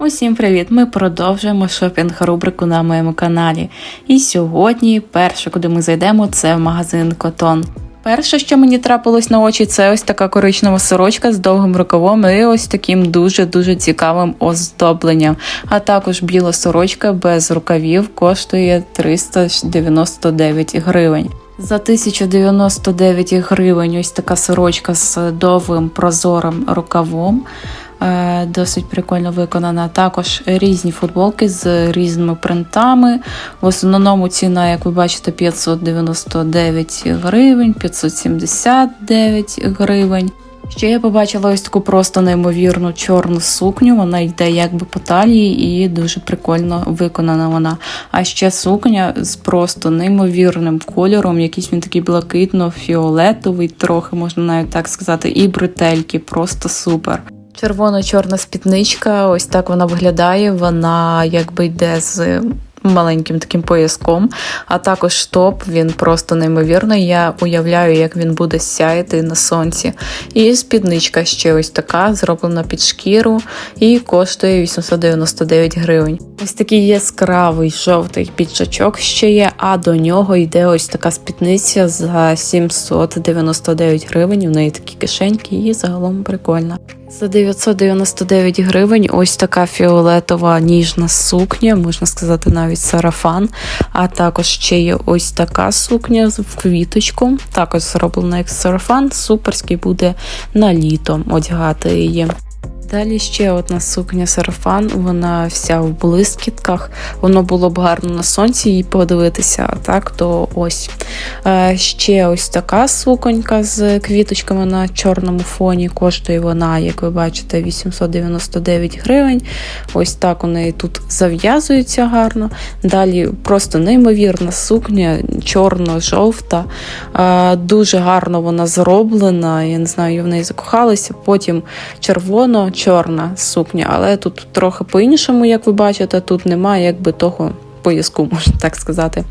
Усім привіт! Ми продовжуємо шопінг рубрику на моєму каналі. І сьогодні перше, куди ми зайдемо, це в магазин Котон. Перше, що мені трапилось на очі, це ось така коричнева сорочка з довгим рукавом і ось таким дуже-дуже цікавим оздобленням. А також біла сорочка без рукавів коштує 399 гривень. За 1099 гривень ось така сорочка з довгим прозорим рукавом. Е, Досить прикольно виконана. Також різні футболки з різними принтами. В основному ціна, як ви бачите, 599 гривень, 579 гривень. Ще я побачила ось таку просто неймовірну чорну сукню. Вона йде якби по талії і дуже прикольно виконана вона. А ще сукня з просто неймовірним кольором, якийсь він такий блакитно-фіолетовий, трохи можна навіть так сказати, і бретельки, просто супер. Червоно-чорна спідничка, ось так вона виглядає. Вона якби йде з маленьким таким пояском, а також топ, він просто неймовірний. Я уявляю, як він буде сяяти на сонці. І спідничка ще ось така, зроблена під шкіру і коштує 899 гривень. Ось такий яскравий жовтий піджачок ще є, а до нього йде ось така спідниця за 799 гривень. У неї такі кишеньки і загалом прикольна. За 999 гривень ось така фіолетова ніжна сукня, можна сказати, навіть сарафан. А також ще є ось така сукня в квіточку. Також зроблена як сарафан, суперський буде на літо одягати її. Далі ще одна сукня сарафан, вона вся в блискітках. Воно було б гарно на сонці її подивитися, так то ось. Е, ще ось така суконька з квіточками на чорному фоні. Коштує вона, як ви бачите, 899 гривень. Ось так у неї тут зав'язується гарно. Далі просто неймовірна сукня, чорно-жовта. Е, дуже гарно вона зроблена. Я не знаю, я в неї закохалася. Потім червоно чорна сукня, але тут трохи по-іншому, як ви бачите, тут немає якби того пояску, можна так сказати.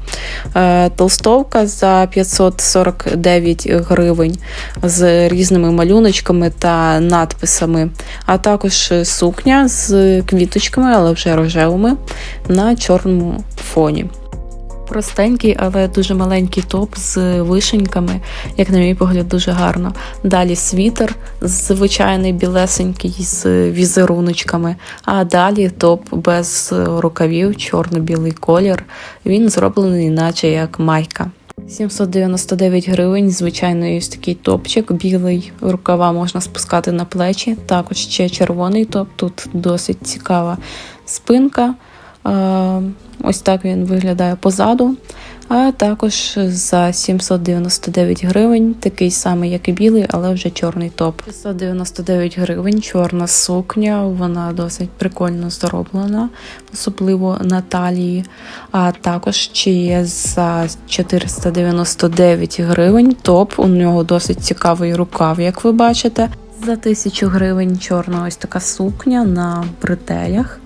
Е, толстовка за 549 гривень з різними малюночками та надписами, а також сукня з квіточками, але вже рожевими на чорному фоні. Простенький, але дуже маленький топ з вишеньками, як на мій погляд, дуже гарно. Далі світер звичайний білесенький з візеруночками, а далі топ без рукавів, чорно-білий колір. Він зроблений, наче як майка. 799 гривень, звичайно, ось такий топчик, білий рукава можна спускати на плечі. Також ще червоний топ, тут досить цікава спинка. Ось так він виглядає позаду. А також за 799 гривень, такий самий, як і білий, але вже чорний топ. 699 гривень, чорна сукня, вона досить прикольно зроблена, особливо на талії. А також ще є за 499 гривень топ. У нього досить цікавий рукав, як ви бачите. За 1000 гривень чорна ось така сукня на бретелях.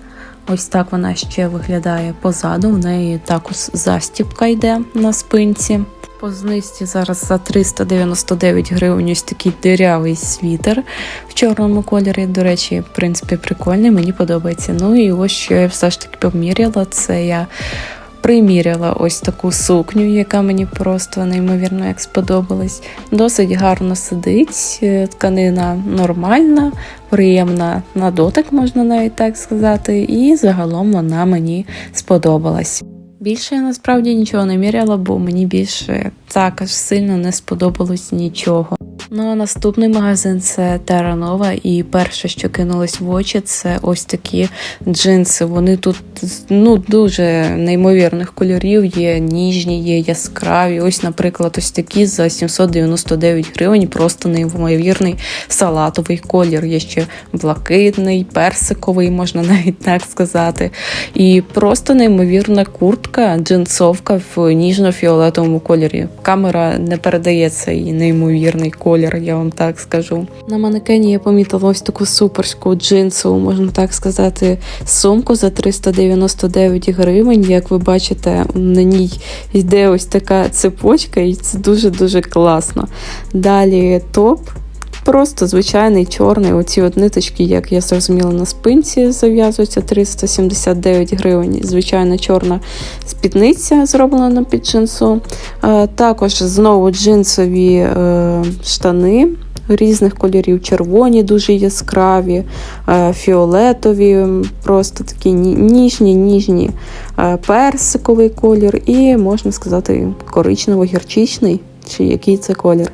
Ось так вона ще виглядає позаду. В неї також застіпка йде на спинці. По знизці зараз за 399 гривень ось такий дирявий світер в чорному кольорі. До речі, в принципі, прикольний, мені подобається. Ну і ось що я все ж таки поміряла. Це я приміряла ось таку сукню, яка мені просто неймовірно як сподобалась. Досить гарно сидить, е, тканина нормальна, приємна на дотик, можна навіть так сказати, і загалом вона мені сподобалась. Більше я насправді нічого не міряла, бо мені більше так аж сильно не сподобалось нічого. Ну а наступний магазин це Terranova, і перше, що кинулось в очі, це ось такі джинси. Вони тут ну дуже неймовірних кольорів, є ніжні, є яскраві. Ось, наприклад, ось такі за 799 гривень, просто неймовірний салатовий колір. Є ще блакитний, персиковий, можна навіть так сказати. І просто неймовірна куртка, джинсовка в ніжно-фіолетовому кольорі. Камера не передає цей неймовірний колір колір, я вам так скажу. На манекені я помітила ось таку суперську джинсову, можна так сказати, сумку за 399 гривень. Як ви бачите, на ній йде ось така цепочка, і це дуже-дуже класно. Далі топ. Просто звичайний чорний. Оці от ниточки, як я зрозуміла, на спинці зав'язуються 379 гривень. Звичайно, чорна спідниця зроблена під джинсу. Е, Також знову джинсові е, штани. Різних кольорів, червоні, дуже яскраві, е, фіолетові, просто такі ніжні, ніжні, персиковий колір і, можна сказати, коричнево-гірчичний, чи який це колір,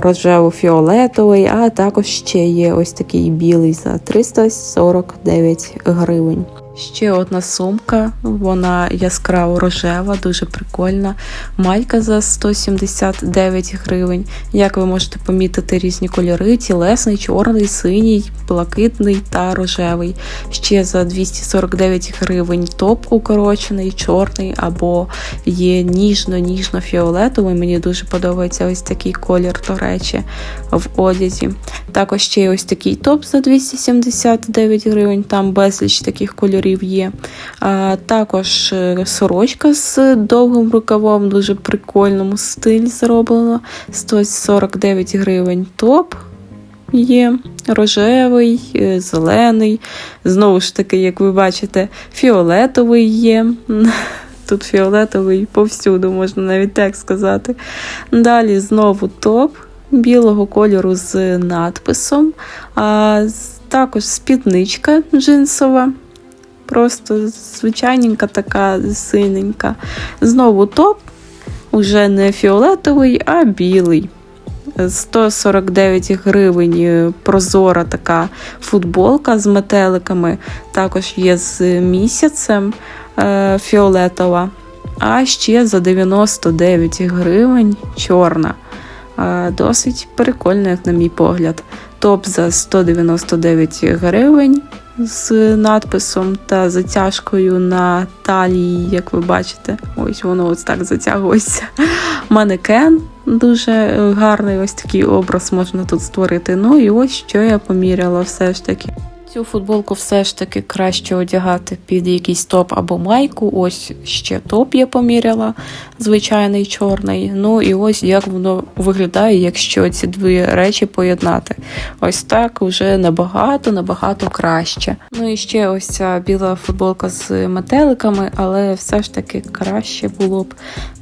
рожево-фіолетовий, а також ще є ось такий білий за 349 гривень. Ще одна сумка, вона яскраво рожева, дуже прикольна. Майка за 179 гривень. Як ви можете помітити, різні кольори: тілесний, чорний, синій, блакитний та рожевий. Ще за 249 гривень топ укорочений, чорний або є ніжно-ніжно-фіолетовий. Мені дуже подобається ось такий колір, до речі, в одязі. Також ще є ось такий топ за 279 гривень, там безліч таких кольорів є. А, також е, сорочка з довгим рукавом, дуже прикольному стилі зроблено. 149 гривень топ. Є рожевий, е, зелений. Знову ж таки, як ви бачите, фіолетовий є. Тут фіолетовий повсюду, можна навіть так сказати. Далі знову топ білого кольору з надписом. А, також спідничка джинсова. Просто звичайненька така синенька. Знову топ, уже не фіолетовий, а білий. 149 гривень е, прозора така футболка з метеликами. Також є з місяцем е, фіолетова. А ще за 99 гривень чорна. Е, Досить прикольно, як на мій погляд. Топ за 199 гривень з надписом та затяжкою на талії, як ви бачите. Ось воно ось так затягується. Манекен дуже гарний, ось такий образ можна тут створити. Ну і ось що я поміряла все ж таки. Цю футболку все ж таки краще одягати під якийсь топ або майку. Ось ще топ я поміряла, звичайний чорний. Ну і ось як воно виглядає, якщо ці дві речі поєднати. Ось так вже набагато, набагато краще. Ну і ще ось ця біла футболка з метеликами, але все ж таки краще було б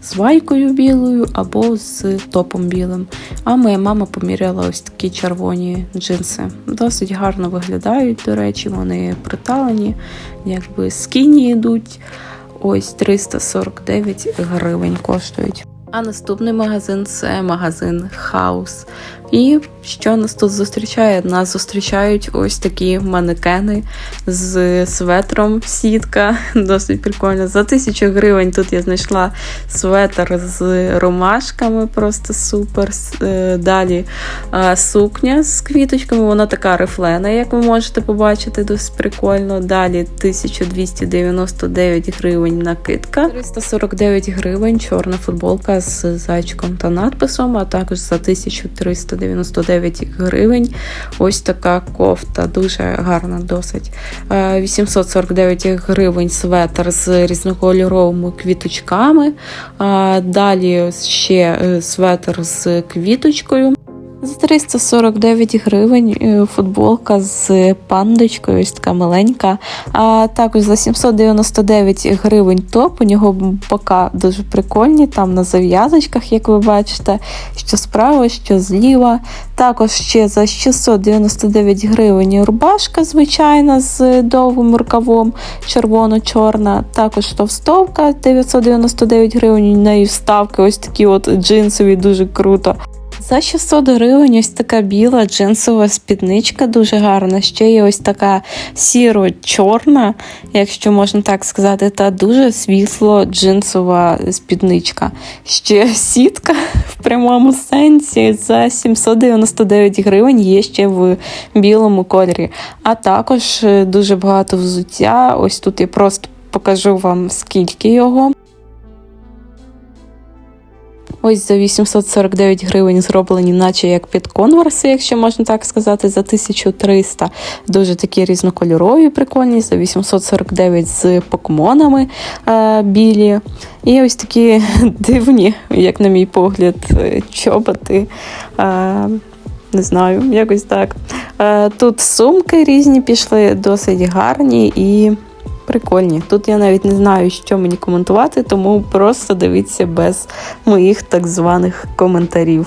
з майкою білою або з топом білим. А моя мама поміряла ось такі червоні джинси. Досить гарно виглядають, до речі, вони приталені, якби скіні йдуть. Ось 349 гривень коштують. А наступний магазин це магазин Хаус. І що нас тут зустрічає? Нас зустрічають ось такі манекени з светром сітка. Досить прикольно. За тисячу гривень тут я знайшла светр з ромашками, просто супер. Е, Далі сукня з квіточками, вона така рифлена, як ви можете побачити, досить прикольно. Далі 1299 гривень накидка, 349 гривень чорна футболка з зайчиком та надписом, а також за 1399 гривень ось така кофта, дуже гарна, досить. Е, 849 гривень светр з різнокольоровими квіточками. Далі ще е, светр з квіточкою. За 349 гривень е, футболка з пандочкою, ось така маленька. А також за 799 гривень топ. У нього бока дуже прикольні, там на зав'язочках, як ви бачите, що справа, що зліва. Також ще за 699 гривень рубашка звичайна з довгим рукавом, червоно-чорна. Також товстовка 999 гривень. У неї вставки ось такі от джинсові, дуже круто. За 600 гривень ось така біла джинсова спідничка дуже гарна. Ще є ось така сіро-чорна, якщо можна так сказати, та дуже світло джинсова спідничка. Ще сітка в прямому сенсі за 799 гривень є ще в білому кольорі. А також е, дуже багато взуття. Ось тут я просто покажу вам скільки його. Ось за 849 гривень зроблені, наче як під конверси, якщо можна так сказати, за 1300. Дуже такі різнокольорові, прикольні, за 849 з покемонами е, білі. І ось такі дивні, як на мій погляд, е, чоботи. Е, Не знаю, якось так. Е, Тут сумки різні пішли, досить гарні і прикольні. Тут я навіть не знаю, що мені коментувати, тому просто дивіться без моїх так званих коментарів.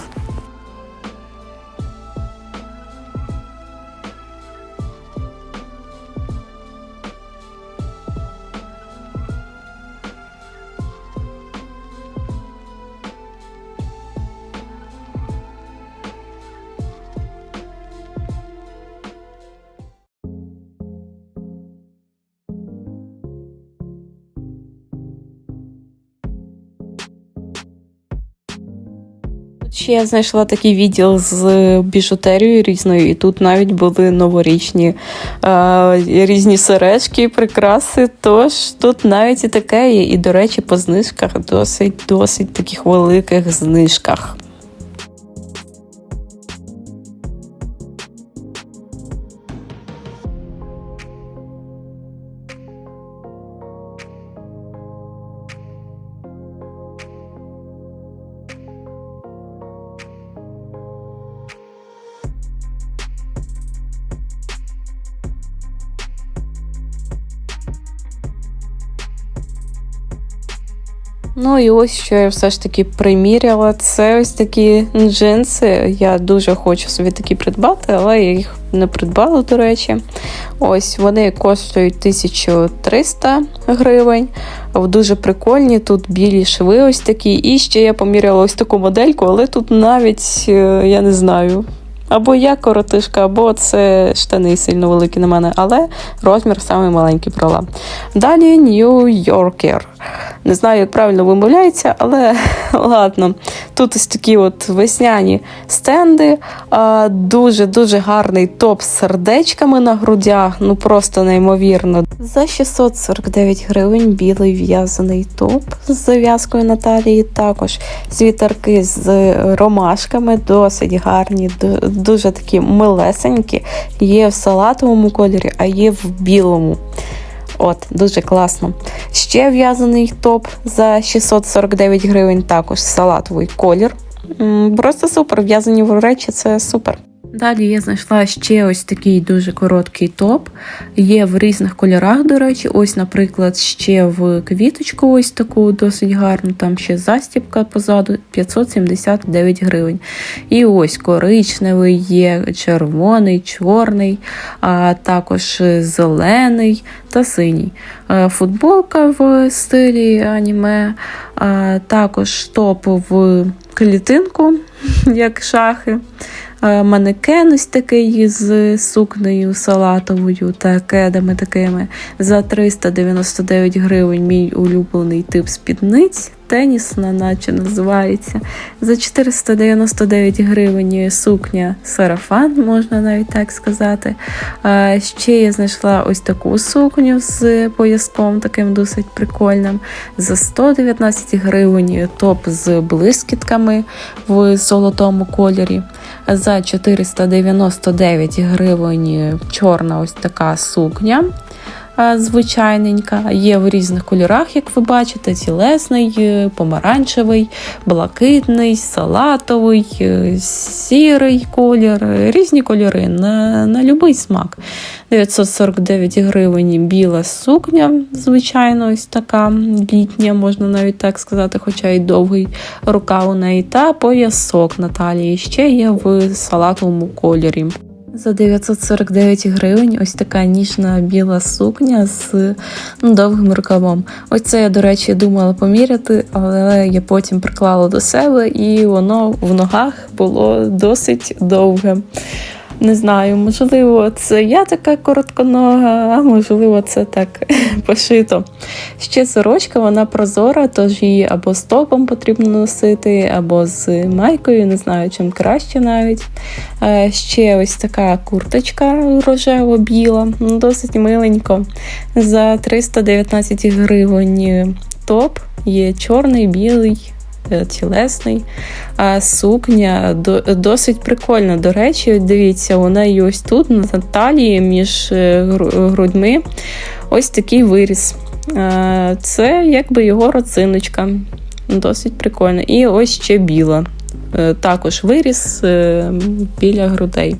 Я знайшла такий відділ з біжутерією різною, і тут навіть були новорічні е, різні сережки, прикраси. Тож тут навіть і таке є. І, до речі, по знижках досить досить таких великих знижках. Ну і ось що я все ж таки приміряла. Це ось такі джинси. Я дуже хочу собі такі придбати, але я їх не придбала, до речі. Ось вони коштують 1300 гривень. Дуже прикольні. Тут білі шви ось такі. І ще я поміряла ось таку модельку, але тут навіть е, я не знаю. Або я коротишка, або це штани сильно великі на мене, але розмір саме маленький брала. Далі Yorker. Не знаю, як правильно вимовляється, але ладно. Тут ось такі от весняні стенди. Дуже-дуже гарний топ з сердечками на грудях. Ну просто неймовірно. За 649 гривень білий в'язаний топ з зав'язкою на талії. Також світерки з ромашками, досить гарні, дуже такі милесенькі. Є в салатовому кольорі, а є в білому. От, дуже класно. Ще в'язаний топ за 649 гривень, також салатовий колір. Просто супер. В'язані в речі це супер. Далі я знайшла ще ось такий дуже короткий топ. Є в різних кольорах, до речі, ось, наприклад, ще в квіточку, ось таку досить гарну, там ще застібка позаду 579 гривень. І ось коричневий є, червоний, чорний, а також зелений та синій. Футболка в стилі аніме, а також топ в клітинку, як шахи. Е, манекен ось такий з сукнею салатовою та кедами такими за 399 гривень. Мій улюблений тип спідниць. Тенісна, наче називається. За 499 гривень сукня сарафан, можна навіть так сказати. А Ще я знайшла ось таку сукню з пояском, таким досить прикольним. За 119 гривень топ з блискітками в золотому кольорі. За 499 гривень чорна ось така сукня. Звичайненька, є в різних кольорах, як ви бачите: тілесний, е, помаранчевий, блакитний, салатовий, е, сірий колір, різні кольори на на будь-який смак. 949 гривень біла сукня, звичайно, ось така літня, можна навіть так сказати, хоча й довгий рукав у неї, та поясок Наталії ще є в салатовому кольорі. За 949 гривень ось така ніжна біла сукня з ну, довгим рукавом. Ось це я, до речі, думала поміряти, але я потім приклала до себе, і воно в ногах було досить довге. Не знаю, можливо, це я така коротконога, а можливо, це так пошито. Ще сорочка, вона прозора, тож її або з топом потрібно носити, або з майкою, не знаю, чим краще навіть. Ще ось така курточка рожево-біла, досить миленько. За 319 гривень топ є чорний, білий. Е, тілесний. А сукня досить прикольна. До речі, дивіться, у неї ось тут, на талії, між е, грудьми, ось такий виріс. Це якби його родзиночка. Досить прикольно. І ось ще біла. е, також виріс е, біля грудей.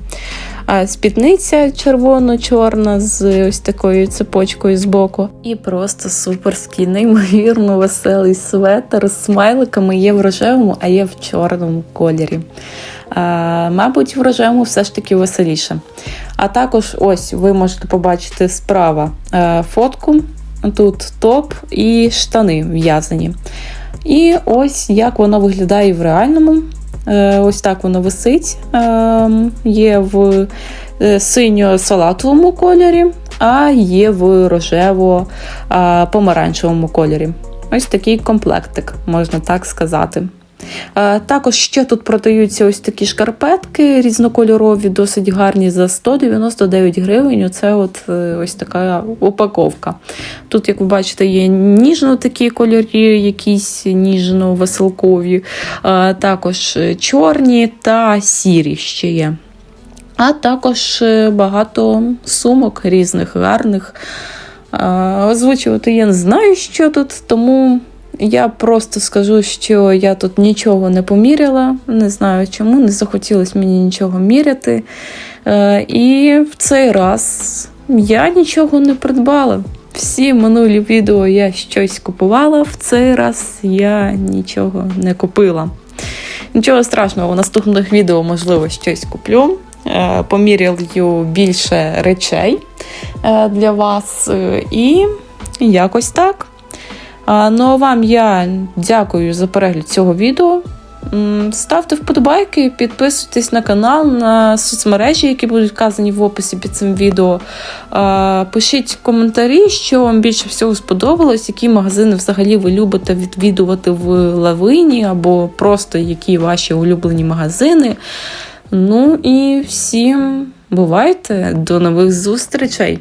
Спідниця червоно-чорна з ось такою цепочкою збоку. І просто суперський, неймовірно веселий светр з смайликами є в рожевому, а є в чорному кольорі. А, мабуть, в рожевому все ж таки веселіше. А також ось ви можете побачити справа е, фотку. Тут топ і штани в'язані. І ось як воно виглядає в реальному. Е, Ось так воно висить. Е, Є в е, синьо-салатовому кольорі, а є в рожево-помаранчевому кольорі. Ось такий комплектик, можна так сказати. Е, Також ще тут продаються ось такі шкарпетки різнокольорові, досить гарні за 199 гривень. Оце от е, ось така упаковка. Тут, як ви бачите, є ніжно такі кольорі, якісь ніжно-веселкові, е, також чорні та сірі ще є. А також багато сумок різних, гарних. Озвучувати я не знаю, що тут, тому я просто скажу, що я тут нічого не поміряла. Не знаю чому, не захотілося мені нічого міряти. Е, І в цей раз я нічого не придбала. Всі минулі відео я щось купувала, в цей раз я нічого не купила. Нічого страшного, у наступних відео, можливо, щось куплю. Е, Поміряю більше речей е, для вас. І якось так. Ну а вам я дякую за перегляд цього відео. Ставте вподобайки, підписуйтесь на канал, на соцмережі, які будуть вказані в описі під цим відео. Пишіть коментарі, що вам більше всього сподобалось, які магазини взагалі ви любите відвідувати в лавині, або просто які ваші улюблені магазини. Ну і всім бувайте, до нових зустрічей!